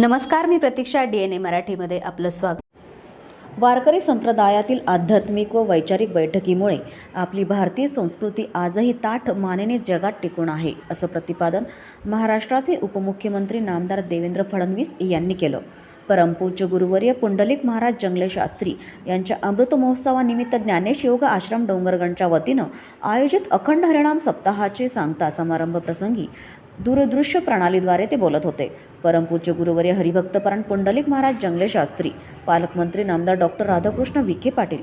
नमस्कार मी प्रतीक्षा D N ए मराठीमध्ये आपलं स्वागत. वारकरी संप्रदायातील आध्यात्मिक व वैचारिक बैठकीमुळे आपली भारतीय संस्कृती आजही ताठ मानेने जगात टिकून आहे असं प्रतिपादन महाराष्ट्राचे उपमुख्यमंत्री नामदार देवेंद्र फडणवीस यांनी केलं. परमपूज्य गुरुवर्य पुंडलिक महाराज जंगले शास्त्री यांच्या अमृत महोत्सवानिमित्त ज्ञानेश योग आश्रम डोंगरगणच्या वतीनं आयोजित अखंड हरिणाम सप्ताहाचे सांगता समारंभ प्रसंगी दूरदृश्य प्रणालीद्वारे ते बोलत होते. परमपूज्य गुरुवर्य हरिभक्तपरण पुंडलिक महाराज जंगले शास्त्री पालकमंत्री नामदार डॉक्टर राधाकृष्ण विखे पाटील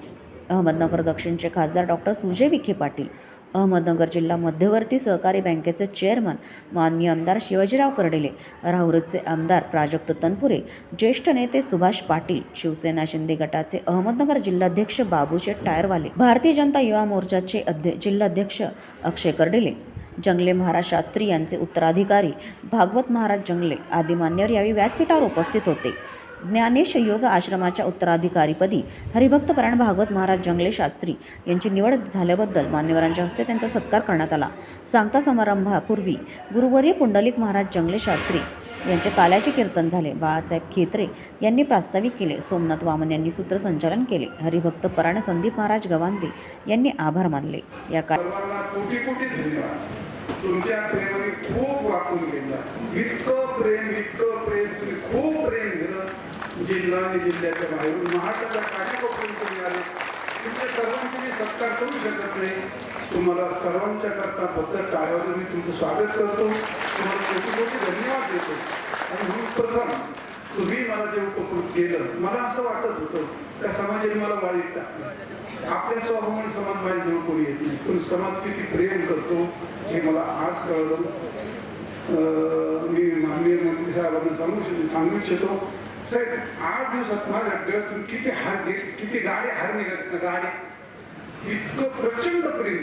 अहमदनगर दक्षिणचे खासदार डॉक्टर सुजय विखे पाटील अहमदनगर जिल्हा मध्यवर्ती सहकारी बँकेचे चेअरमन माननीय आमदार शिवाजीराव कर्डिले राहुरीचे आमदार प्राजक्त तनपुरे ज्येष्ठ नेते सुभाष पाटील शिवसेना शिंदे गटाचे अहमदनगर जिल्हाध्यक्ष बाबूचे टायरवाले भारतीय जनता युवा मोर्चाचे अध्य जिल्हाध्यक्ष अक्षय कर्डिले जंगले महाराज शास्त्री यांचे उत्तराधिकारी भागवत महाराज जंगले आदी मान्यवर यावेळी व्यासपीठावर उपस्थित होते. ज्ञानेश योग आश्रमाच्या उत्तराधिकारीपदी हरिभक्तपरायण भागवत महाराज जंगले शास्त्री यांची निवड झाल्याबद्दल मान्यवरांच्या हस्ते त्यांचा सत्कार करण्यात आला. सांगता समारंभापूर्वी गुरुवर्य पुंडलिक महाराज जंगले शास्त्री यांचे काल्याचे कीर्तन झाले. बाळासाहेब खेत्रे यांनी प्रास्ताविक केले. सोमनाथ वामन यांनी सूत्रसंचालन केले. हरिभक्त पराण संदीप महाराज गवांदे यांनी आभार मानले. या का तुमच्या प्रेमाने खूप वाकून घेतला. इतकं प्रेम इतकं प्रेम तुम्ही खूप प्रेम दिलं. जिल्हा आणि जिल्ह्याच्या बाहेरून महाराष्ट्राच्या काटेकोपर्यंत तुम्ही आले. तुमच्या सर्वांचे मी सत्कार करू शकत नाही. तुम्हाला सर्वांच्या करता फक्त टाळ्यावर मी तुमचं स्वागत करतो. तुम्हाला कोटी कोटी धन्यवाद देतो. आणि म्हणून प्रथम तुम्ही मला जे उपकृत केलं मला असं वाटत होतं का समाजाने मला वाईट टाकलं? आपल्या स्वभावाने समाज बाहेर जेव्हा कोणी येत नाही. पण समाज किती प्रेम करतो हे मला आज कळलं. मी माननीय मंत्री साहेबांना सांगू इच्छ- सांगू इच्छितो. साहेब आठ दिवसात माझ्या डोळ्यातून किती हार किती गाडी हार निघत ना गाडी. इतकं प्रचंड प्रेम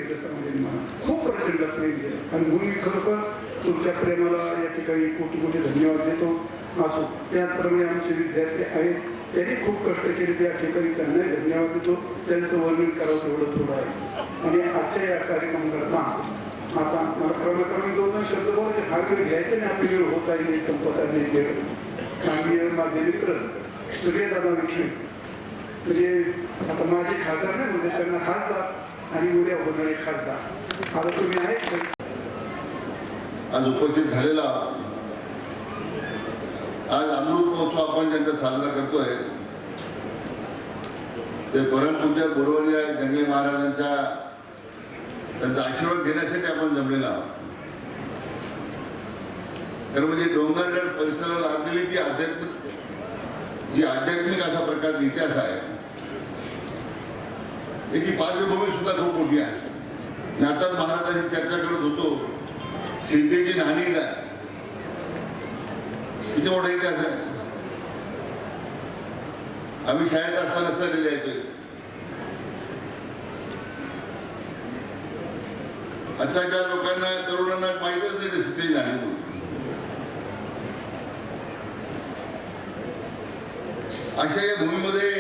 खूप प्रचंड प्रेम दिलं आणि म्हणून मी खरोखर तुमच्या प्रेमाला या ठिकाणी कोटी कोटी धन्यवाद देतो. असो त्याचप्रमाणे आमचे विद्यार्थी आहेत त्यांनी खूप कष्ट केले त्या ठिकाणी त्यांनाही धन्यवाद देतो. त्यांचं वर्णन करावं तेवढं थोडं आहे. आणि आजच्या या कार्यक्रमाकरता आता मला क्रमक्रमे दोन शब्द बोलायचे फार वेळ घ्यायचे नाही आपली वेळ होत आहे नाही संपत आहे नाही माझे मित्र सूर्यदादा विखे म्हणजे आता माझे खासदार नाही म्हणजे त्यांना खासदार आणि उद्या होणारे खासदार. आता तुम्ही आहेत आज उपस्थित झालेला आज अमृत महोत्सव आपण ज्यांचा साजरा करतोय ते परमपूज्य गुरुवर्य गंगे महाराजांच्या त्यांचा आशीर्वाद घेण्यासाठी आपण जमलेला आहोत. तर म्हणजे डोंगरगड परिसराला लाभलेली जी आध्यात्मिक जी आध्यात्मिक असा प्रकारचा इतिहास आहे त्याची पार्श्वभूमी सुद्धा खूप मोठी आहे. आणि आता महाराजांची चर्चा करत होतो. सीतेची नाणी काय किती मोठा इतिहास आहे? आम्ही शाळेत असताना सहलेले यायचो आताच्या लोकांना तरुणांना माहीतच नाही ते नाणी अशा या भूमीमध्ये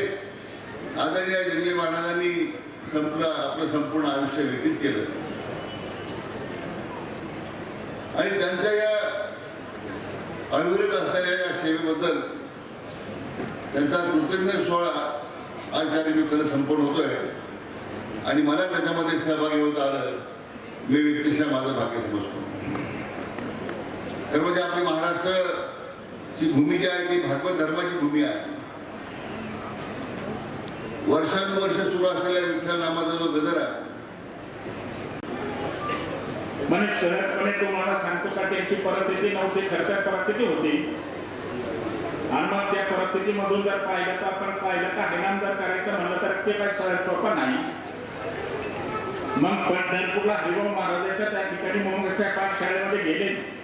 आदरणीय जंगली महाराजांनी संपलं आपलं संपूर्ण आयुष्य व्यतीत केलं. आणि त्यांच्या या अविरत असणाऱ्या या सेवेबद्दल त्यांचा कृतज्ञ सोहळा आज त्या निमित्तानं संपन्न होतोय. आणि मला त्याच्यामध्ये सहभागी होत आलं मी व्यक्तिशः माझं भाग्य समजतो. तर म्हणजे आपली महाराष्ट्रची भूमी जी आहे ती भागवत धर्माची भूमी आहे? वर्षानुवर्ष सुरू असलेल्या विठ्ठल नामाचा जो गजर आहे. म्हणजे शहरपणे तुम्हाला सांगतो का त्यांची परिस्थिती नव्हती खर्चात परिस्थिती होती. आणि मग त्या परिस्थितीमधून जर पाहिलं तर आपण पाहिलं का हैनाम जर करायचं म्हणलं तर ते काही सरळ सोपं नाही. मग पंढरपूरला हरिभाऊ महाराजाच्या त्या ठिकाणी म्हणून त्या काळ पाठशाळेमध्ये गेले.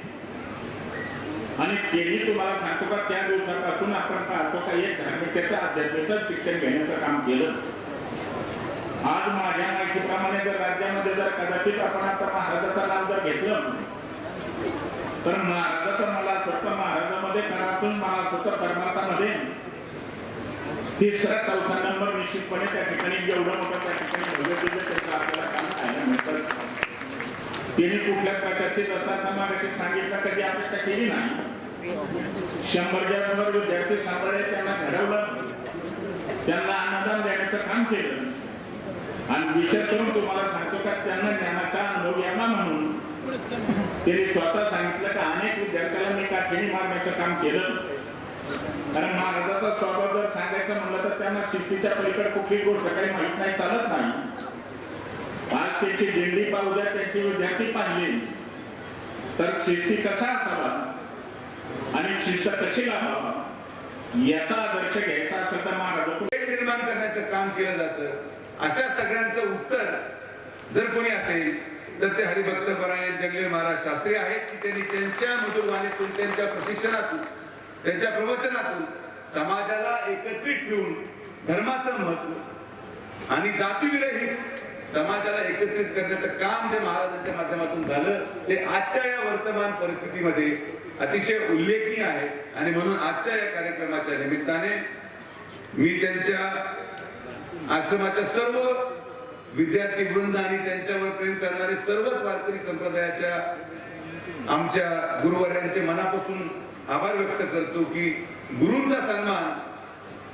आणि तेही तुम्हाला सांगतो का त्या दिवसापासून आपण पाहतो का एक धार्मिकतेचं आध्यात्मिकचं शिक्षण घेण्याचं काम केलं. आज माझ्या माहितीप्रमाणे जर राज्यामध्ये जर कदाचित आपण आता महाराजाचं नाव जर घेतलं तर महाराजाचं मला स्वतः महाराजामध्ये करातून मला स्वतः परमार्थामध्ये तिसरा चौथा नंबर निश्चितपणे त्या ठिकाणी एवढं मोठं त्या ठिकाणी भगवतीचं त्याचं आपल्याला काम पाहायला मिळतं. तिने कुठल्या प्रकारची जसा समावेश सांगितला कधी अपेक्षा केली नाही. शंभरच्या वर विद्यार्थी सांभाळले त्यांना घडवलं त्यांना अन्नदान देण्याचं काम केलं. आणि विशेष करून तुम्हाला सांगतो का त्यांना ज्ञानाचा अनुभव यावा म्हणून. त्यांनी स्वतः सांगितलं का अनेक विद्यार्थ्याला मी काठीने मारण्याचं काम केलं. कारण महाराजाचा स्वभाव जर सांगायचं म्हणलं तर त्यांना शिस्तीच्या पलीकडे कुठली गोष्ट काही माहीत नाही चालत नाही. आज त्याची दिंडी पाहू द्या त्याची विद्यार्थी पाहिली. तर शिस्ती कसा असावा? आणि शिस्त कशी लावावा याचा आदर्श घ्यायचा असेल तर महाराज निर्माण करण्याचं काम केलं जातं. अशा सगळ्यांचं उत्तर जर कोणी असेल तर ते हरिभक्त परायण जंगले महाराज शास्त्री आहेत की त्यांनी त्यांच्या मधुरवाणीतून त्यांच्या प्रशिक्षणातून त्यांच्या प्रवचनातून समाजाला एकत्रित ठेवून धर्माचं महत्त्व आणि जातीविरहित समाजाला एकत्रित करण्याचं काम जे महाराजांच्या माध्यमातून झालं ते आजच्या या वर्तमान परिस्थितीमध्ये अतिशय उल्लेखनीय आहे. आणि म्हणून आजच्या या कार्यक्रमाच्या निमित्ताने मी त्यांच्या आश्रमाच्या सर्व विद्यार्थी वृंद आणि त्यांच्यावर प्रेम करणारे सर्वच वारकरी संप्रदायाच्या आमच्या गुरुवर्यांचे मनापासून आभार व्यक्त करतो की गुरूंचा सन्मान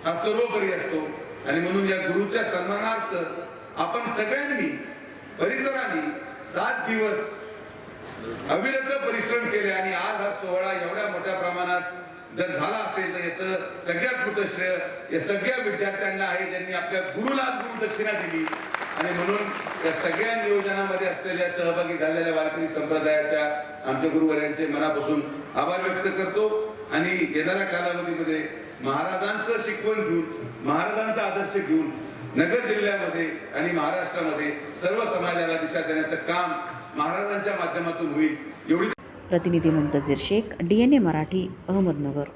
हा सर्वोपरी असतो. आणि म्हणून या गुरुच्या सन्मानार्थ आपण सगळ्यांनी परिसराने सात दिवस अविरत परिश्रम केले आणि आज हा सोहळा एवढ्या मोठ्या प्रमाणात जर झाला असेल तर याचं सगळ्यात मोठं श्रेय या सगळ्या विद्यार्थ्यांना आहे ज्यांनी आपल्या गुरुला आज गुरुदक्षिणा दिली. आणि म्हणून या सगळ्या नियोजनामध्ये असलेल्या सहभागी झालेल्या वारकरी संप्रदायाच्या आमच्या गुरुवर्यांचे मनापासून आभार व्यक्त करतो. आणि येणाऱ्या कालावधीमध्ये महाराजांचं शिकवण घेऊन महाराजांचा आदर्श घेऊन नगर जिल्ह्यामध्ये आणि महाराष्ट्रामध्ये सर्व समाजाला दिशा देण्याचं काम महाराजांच्या माध्यमातून होईल. एवढी प्रतिनिधी Muntazir Shaikh D N A Marathi Ahmednagar.